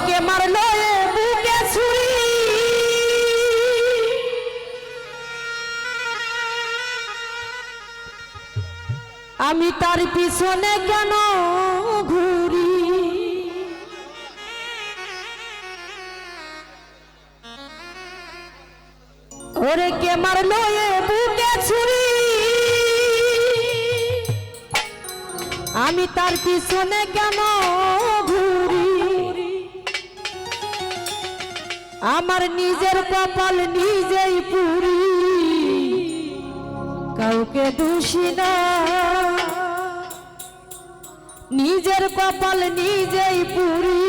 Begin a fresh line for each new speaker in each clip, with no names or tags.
মারলো এ বুকে ছুরি। আমি তার পিছনে কেন ঘুরি? ওরে কে মারলো এ বুকে ছুরি? আমি তার পিছনে কেন আমার নিজের কপাল নিজেই পুরি। কাউকে দোষী না। নিজের কপাল নিজেই পুরি।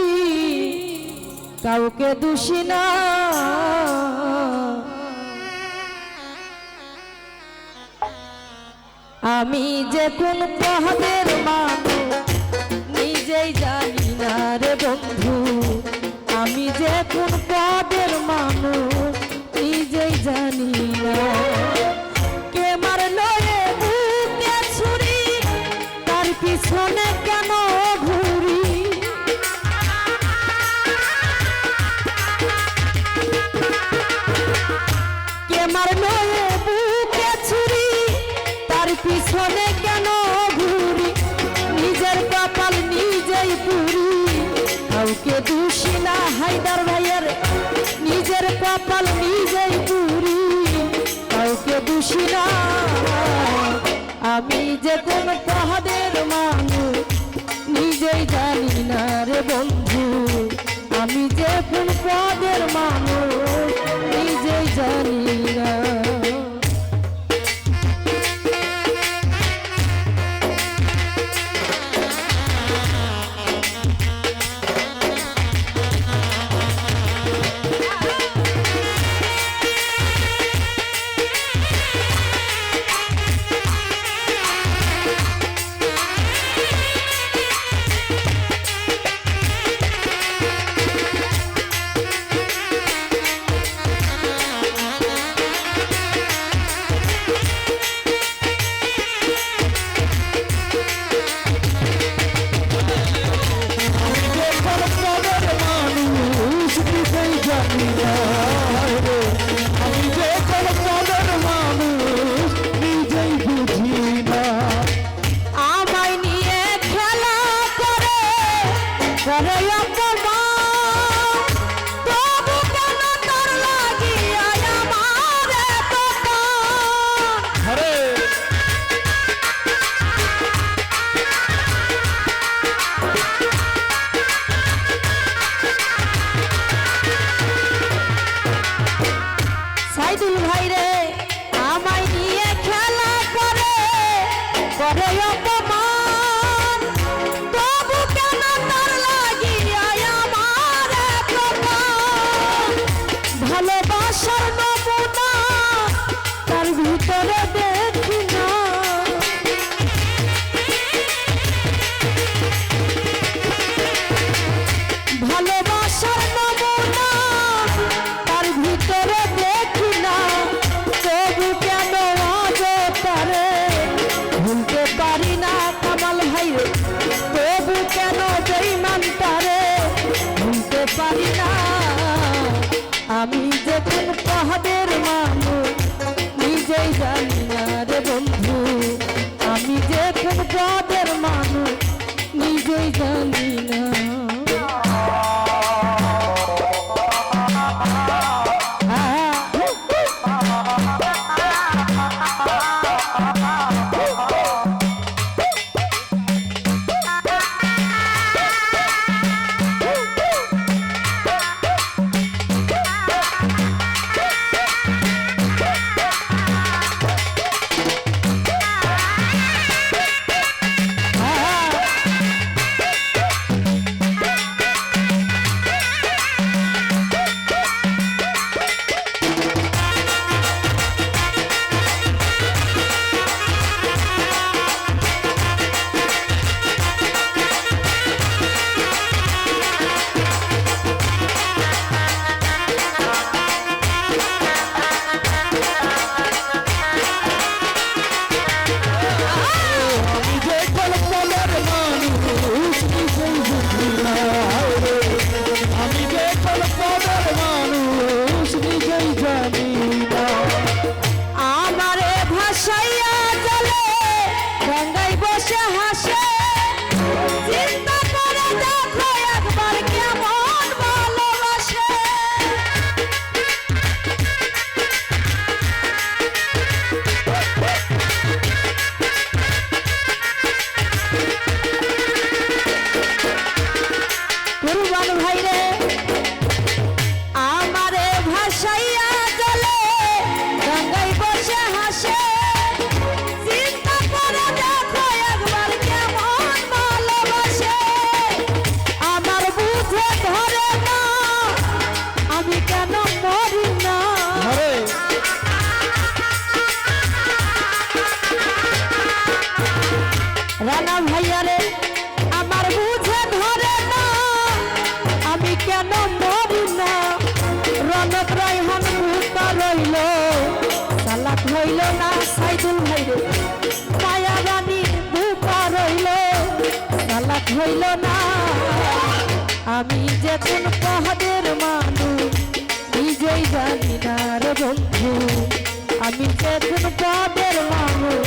কাউকে দোষী না। আমি যে কোন পহদের মানুষ, নিজেই জানি না রে বন্ধু। আমি যে কোন না। কে ছুরি তার পিছনে কেন ঘুরি? নিজের কপাল দোষী না হায়দার কপাল নিজেই পুরি, কাউকে দোষী না। আমি যে কোন পহাদের মানুষ, নিজেই জানি না রে বন্ধু। আমি যে কোন পদের মানুষ, নিজেই জানি না। করে ভাইরে। সাইদুল
ভাইরে মায়া রানীর বুকা রইল হইল না। আমি যে কোন পহাদের মানুষ, নিজেই জানি না রে বন্ধু। আমি যে পদের মানুষ,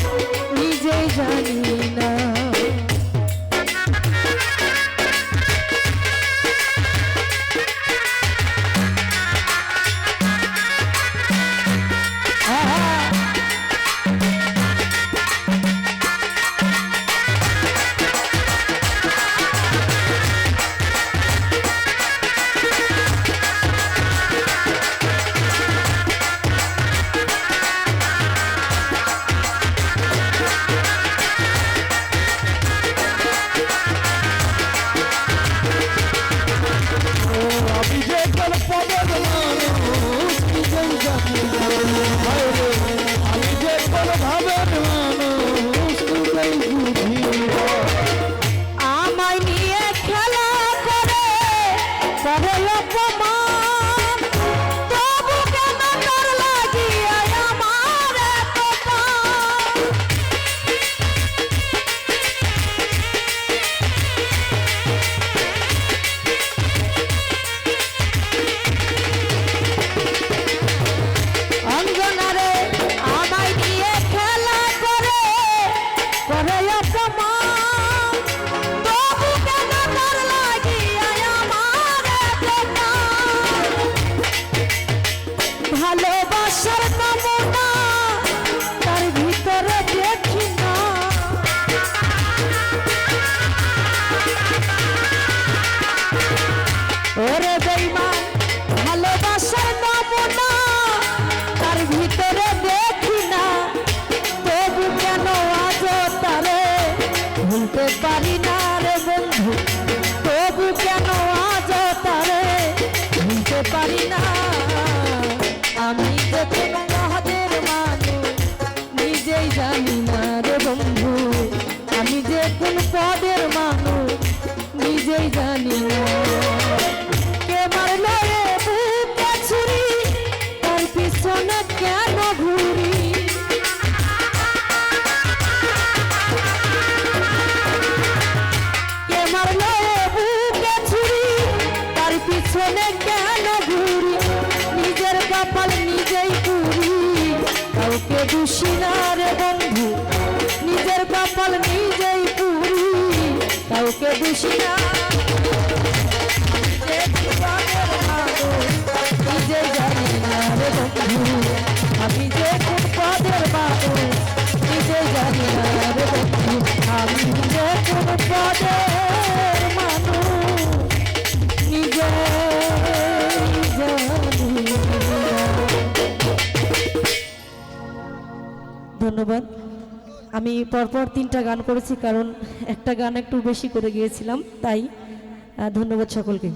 নিজেই জানি না
আমি যে কোনো ভাবের
কাউকে না রে বন্ধু, নিজের কপাল নিজেই পুরি, কাউকে দোষী না। নিজে জানি না রে বন্ধু, আমি যে কোন পদের মানুষ নিজে জানি না রে বন্ধু, আমি যে কোন পদের ধন্যবাদ। আমি পরপর তিনটা গান করেছি, কারণ একটা গান একটু বেশি করে গিয়েছিলাম, তাই ধন্যবাদ সকলকে।